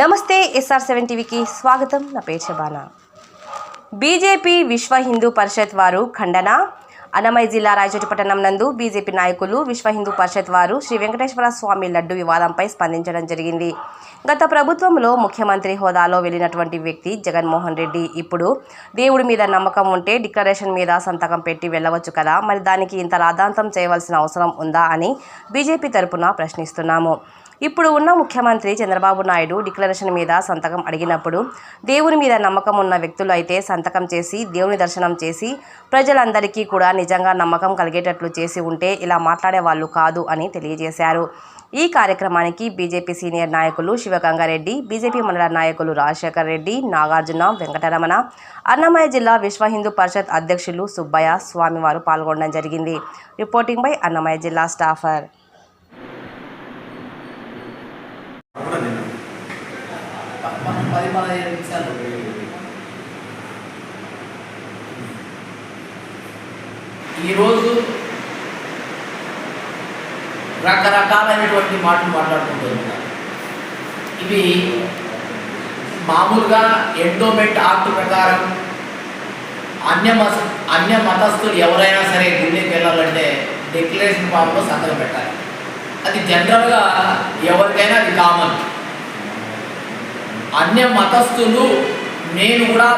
నమస్తే SR seven టీవీకి స్వాగతం. నా పేరు శబానా. బీజేపీ విశ్వ హిందూ పరిషత్ వారు ఖండన? అన్నమయ్య జిల్లా రాయచోటి పట్టణం నందు బీజేపీ నాయకులు విశ్వ హిందూ పరిషత్ వారు శ్రీ వెంకటేశ్వర స్వామి లడ్డు వివాదంపై స్పందించడం జరిగింది. గత ప్రభుత్వంలో ముఖ్యమంత్రి హోదాలో వెళ్ళినటువంటి వ్యక్తి జగన్మోహన్ రెడ్డి. ఇప్పుడు దేవుడి మీద నమ్మకం ఉంటే డిక్లరేషన్ మీద సంతకం పెట్టి వెళ్ళవచ్చు కదా. మరి దానికి ఇంత రాద్ధాంతం చేయవలసిన అవసరం ఉందా అని బీజేపీ తరపున ప్రశ్నిస్తున్నాము. ఇప్పుడు ఉన్న ముఖ్యమంత్రి చంద్రబాబు నాయుడు డిక్లరేషన్ మీద సంతకం అడిగినప్పుడు దేవుని మీద నమ్మకం ఉన్న వ్యక్తులు అయితే సంతకం చేసి దేవుని దర్శనం చేసి ప్రజలందరికీ కూడా నిజంగా నమ్మకం కలిగేటట్లు చేసి ఉంటే ఇలా మాట్లాడే వాళ్ళు కాదు అని తెలియజేశారు. ఈ కార్యక్రమానికి బీజేపీ సీనియర్ నాయకులు శివగంగారెడ్డి బీజేపీ మండల నాయకులు రాజశేఖర్ రెడ్డి నాగార్జున వెంకటరమణ అన్నమయ్య జిల్లా విశ్వ హిందూ పరిషత్ అధ్యక్షులు సుబ్బయ్య స్వామివారు పాల్గొనడం జరిగింది. రిపోర్టింగ్ బై అన్నమయ్య జిల్లా స్టాఫర్ కూడా నిన్న మనం పది పదహైదు నిమిషాలు. ఈరోజు రకరకాలైనటువంటి మాటలు మాట్లాడుకుంటూ ఉంటారు ఇవి మామూలుగా ఎండోమెంట్ ఆర్ట్ ప్రకారం అన్య మత అన్య మతస్థులు ఎవరైనా సరే గుళ్ళకి వెళ్ళాలంటే డిక్లరేషన్ ఫామ్లో సంతకం పెట్టాలి. అది జనరల్గా ఎవరికైనా అది కామన్. అన్య మతస్థులు నేను కూడా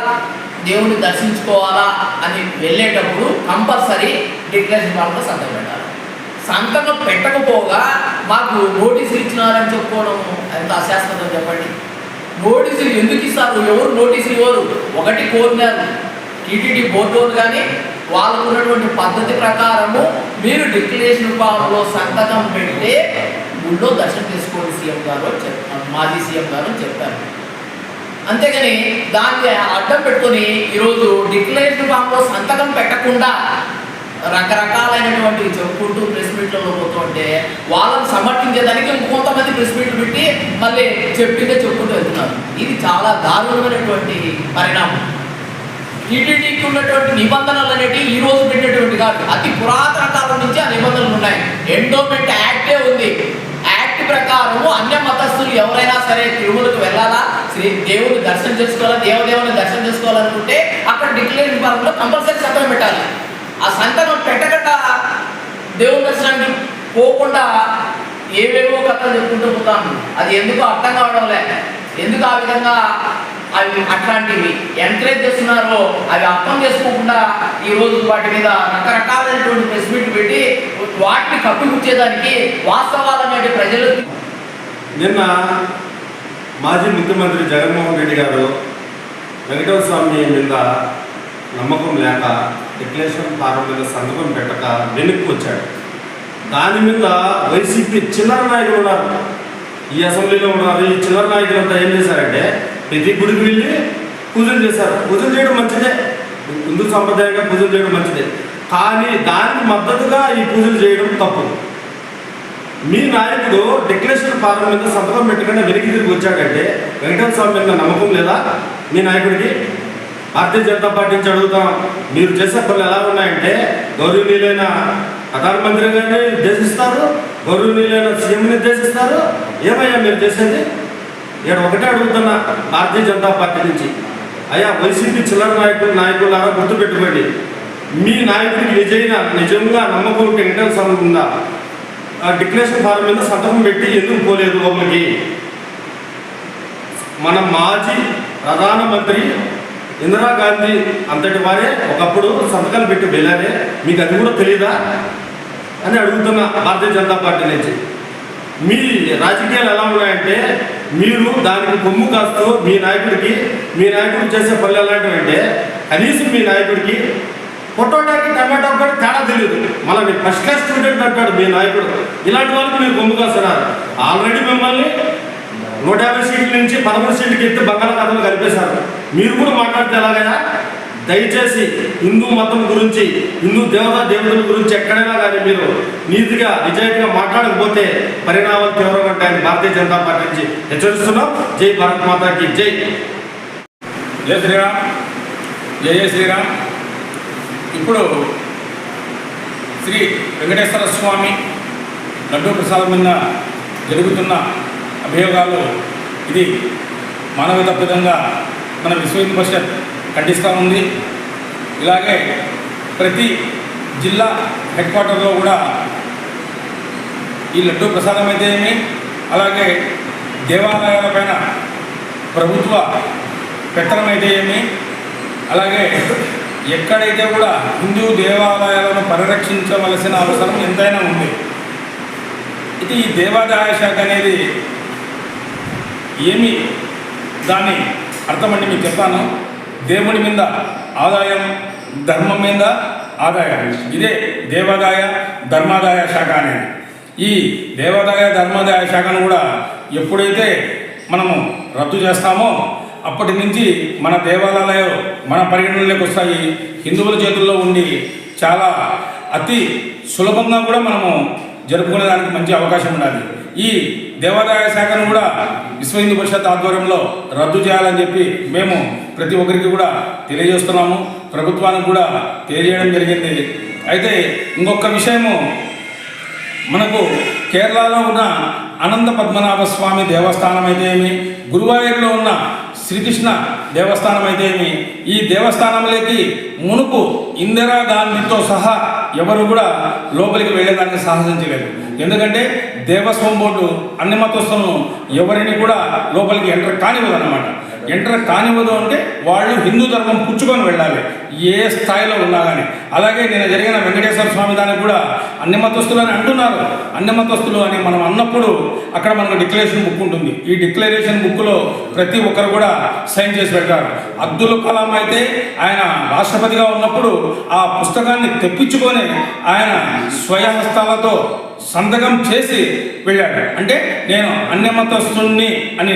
దేవుని దర్శించుకోవాలా అని వెళ్ళేటప్పుడు కంపల్సరీ డిక్లరేషన్ ఫామ్లో సంతకం పెట్టాలి. సంతకం పెట్టకపోగా మాకు నోటీసులు ఇచ్చినారని చెప్పుకోవడం ఎంత అశాస్త్రం చెప్పండి? నోటీసులు ఎందుకు ఇస్తారు? ఎవరు నోటీసులు ఇవ్వరు? ఒకటి కోరినారు. టీటీడీ బోర్డు వాళ్ళు కానీ వాళ్ళకు ఉన్నటువంటి పద్ధతి ప్రకారము మీరు డిక్లరేషన్ ఫామ్లో సంతకం పెడితే ఊళ్ళో దర్శనం చేసుకోండి సీఎం గారు అని చెప్తారు మాజీ సీఎం గారు అని చెప్పారు. అంతేగాని దాన్ని అడ్డం పెట్టుకొని ఈరోజు డిక్లరేషన్ ఫామ్లో సంతకం పెట్టకుండా రకరకాలైనటువంటి చెప్పుకుంటూ ప్రెస్ మీట్లలో పోతుంటే వాళ్ళని సమర్థించేదానికి ఇంకొంతమంది ప్రెస్ మీట్లు పెట్టి మళ్ళీ చెప్పిందే చెప్పుకుంటూ వెళ్తున్నారు. ఇది చాలా దారుణమైనటువంటి పరిణామం. టీటీడీకి ఉన్నటువంటి నిబంధనలు అనేవి ఈ రోజు పెట్టినటువంటి కాదు. అతి పురాతన కాలం నుంచి ఆ నిబంధనలు ఉన్నాయి. ఎండోమెంట్ యాక్టే ఉంది. ప్రకారము అన్య మతస్థులు ఎవరైనా సరే తిరుమలకు వెళ్ళాలా? శ్రీ దేవుని దర్శనం చేసుకోవాలా? దేవదేవుని దర్శనం చేసుకోవాలనుకుంటే అక్కడ డిక్లేర్ ఫారంలో కంపల్సరీ సంతకం పెట్టాలి. ఆ సంతకం పెట్టకట దేవుని దర్శనానికి పోకుండా ఏవేవో కథలు చెప్పుకుంటూ పోతాను అది ఎందుకు అర్థం కావడం లే. ఎందుకు ఆ విధంగా అవి అట్లాంటివి. ఎంకరేజ్ చేస్తున్నారో అవి అర్థం చేసుకోకుండా ఈ రోజు వాటి మీద రకరకాలైనటువంటి ప్రెస్ పెట్టి వాటిని కప్పిపుచ్చేదానికి వాస్తవాలు అనేటి ప్రజలకు నిన్న మాజీ ముఖ్యమంత్రి జగన్మోహన్ రెడ్డి గారు వెంకటేశ్వర స్వామి మీద నమ్మకం లేక డిక్లరేషన్ ఫారం మీద సంతకం పెట్టక వెనక్కి వచ్చాడు దాని మీద వైసీపీ చిల్లర నాయకులు ఉన్నారు. ఈ అసెంబ్లీలో ఉన్నారు. ఈ చిల్లర నాయకులంతా ఏం చేశారంటే ప్రతి గుడికి వెళ్ళి పూజలు చేశారు. పూజలు చేయడం మంచిదే. హిందూ సంప్రదాయంగా పూజలు చేయడం మంచిదే. కానీ దానికి మద్దతుగా ఈ పూజలు చేయడం తప్పు. మీ నాయకుడు డిక్లరేషన్ ఫారం మీద సంతకం పెట్టకుండా వెనక్కి తిరిగి వచ్చాడంటే వెంకటేశ్వర స్వామి మీద నమ్మకం లేదా? మీ నాయకుడికి? భారతీయ జనతా పార్టీ నుంచి అడుగుతాం. మీరు చేసే పనులు ఎలా ఉన్నాయంటే గౌరవనీయులైన ప్రధానమంత్రి గారిని ఉద్దేశిస్తారు గౌరవనీయులైన సీఎంని ఉద్దేశిస్తారు. ఏమయ్యా మీరు చేసేది? నేను ఒకటే అడుగుతున్నా భారతీయ జనతా పార్టీ నుంచి. అయ్యా వైసీపీ చిల్లర నాయకులు నాయకులారా గుర్తుపెట్టుకోండి. మీ నాయకుడికి నిజైన నిజంగా నమ్మకం ఉంటే వెంకటేశ్వర ఆ డిక్లరేషన్ ఫారం మీద సంతకం పెట్టి ఎందుకు పోలేదు లోపలికి? మన మాజీ ప్రధానమంత్రి ఇందిరాగాంధీ అంతటి వారే ఒకప్పుడు సంతకాలు పెట్టి వెళ్ళారే మీకు అది కూడా తెలియదా అని అడుగుతున్నా భారతీయ జనతా పార్టీ నుంచి. మీ రాజకీయాలు ఎలా ఉన్నాయంటే మీరు దానికి కొమ్ము కాస్తూ మీ నాయకుడికి మీ నాయకుడు చేసే పనులు ఎలాంటివి అంటే కనీసం మీ నాయకుడికి పొట్టోటాకి టమాటో కూడా తేడా తెలియదు. మళ్ళీ ఫస్ట్ క్లాస్ స్టూడెంట్ అంటాడు మీ నాయకుడు. ఇలాంటి వాళ్ళకి మీరు కొమ్ము కాస్తున్నారు. ఆల్రెడీ మిమ్మల్ని నూట యాభై సీట్ల నుంచి పదమూడు సీట్లకి ఎత్తి బంగాళాఖాతంలో కలిపేశారు. మీరు కూడా మాట్లాడితే ఎలాగైనా దయచేసి హిందూ మతం గురించి హిందూ దేవతా దేవతల గురించి ఎక్కడైనా కానీ మీరు నీతిగా నిజాయితీగా మాట్లాడకపోతే పరిణామాలు తీవ్రంగా ఉంటాయని భారతీయ జనతా పార్టీ నుంచి హెచ్చరిస్తున్నాం. జై భారత్ మాతాకి జై. జై శ్రీరామ్. జయ జయ శ్రీరామ్. ఇప్పుడు శ్రీ వెంకటేశ్వర స్వామి లడ్డూ ప్రసాదం మీద జరుగుతున్న అభియోగాలు ఇది మానవ తప్పిదంగా మన విశ్వ పరిషత్ ఖండిస్తూ ఉంది. ఇలాగే ప్రతి జిల్లా హెడ్ క్వార్టర్లో కూడా ఈ లడ్డూ ప్రసాదం అయితే ఏమి అలాగే దేవాలయాలపైన ప్రభుత్వ పెత్తనం అయితే ఏమి అలాగే ఎక్కడైతే కూడా హిందూ దేవాలయాలను పరిరక్షించవలసిన అవసరం ఎంతైనా ఉంది. ఇది ఈ దేవాదాయ శాఖ అనేది ఏమి దాని అర్థమండి మీకు చెప్తాను. దేవుని మీద ఆదాయం ధర్మం మీద ఆదాయం. ఇదే దేవాదాయ ధర్మాదాయ శాఖ అనేది. ఈ దేవాదాయ ధర్మాదాయ శాఖను కూడా ఎప్పుడైతే మనము రద్దు చేస్తామో అప్పటి నుంచి మన దేవాలయాలు మన పరిగణనలోకి వస్తాయి. హిందువుల చేతుల్లో ఉండి చాలా అతి సులభంగా కూడా మనము జరుపుకునేదానికి మంచి అవకాశం ఉండాలి. ఈ దేవాదాయ శాఖను కూడా విశ్వ హిందూ పరిషత్ ఆధ్వర్యంలో రద్దు చేయాలని చెప్పి మేము ప్రతి ఒక్కరికి కూడా తెలియజేస్తున్నాము. ప్రభుత్వానికి కూడా తెలియజేయడం జరిగింది. అయితే ఇంకొక విషయము మనకు కేరళలో ఉన్న అనంత పద్మనాభ స్వామి దేవస్థానం అయితే ఏమి? గురువాయూరులో ఉన్న శ్రీకృష్ణ దేవస్థానం అయితే ఏమి? ఈ దేవస్థానంలోకి మునుపు ఇందిరా గాంధీతో సహా ఎవరు కూడా లోపలికి వెళ్ళేదానికి సాహసించలేదు. ఎందుకంటే దేవస్వం బోర్డు అన్ని మతస్థులను ఎవరిని కూడా లోపలికి ఎంటర్ కానివ్వదు ఎంటర్ కానివ్వదు అంటే వాళ్ళు హిందూ ధర్మం పుచ్చుకొని వెళ్ళాలి. ఏ స్థాయిలో ఉన్నా కానీ అలాగే నేను జరిగిన వెంకటేశ్వర స్వామి దానికి కూడా అన్ని మతస్థులు అని అంటున్నారు. అన్ని మతస్థులు అని మనం అన్నప్పుడు అక్కడ మనకు డిక్లరేషన్ బుక్ ఉంటుంది. ఈ డిక్లరేషన్ బుక్లో ప్రతి ఒక్కరు కూడా సైన్ చేసి పెట్టారు అబ్దుల్ కలాం అయితే ఆయన రాష్ట్రపతిగా ఉన్నప్పుడు ఆ పుస్తకాన్ని తెప్పించుకొని ఆయన స్వయహస్తాలతో సంతకం చేసి వెళ్ళాడు. అంటే నేను అన్యమతస్తుణ్ణి అని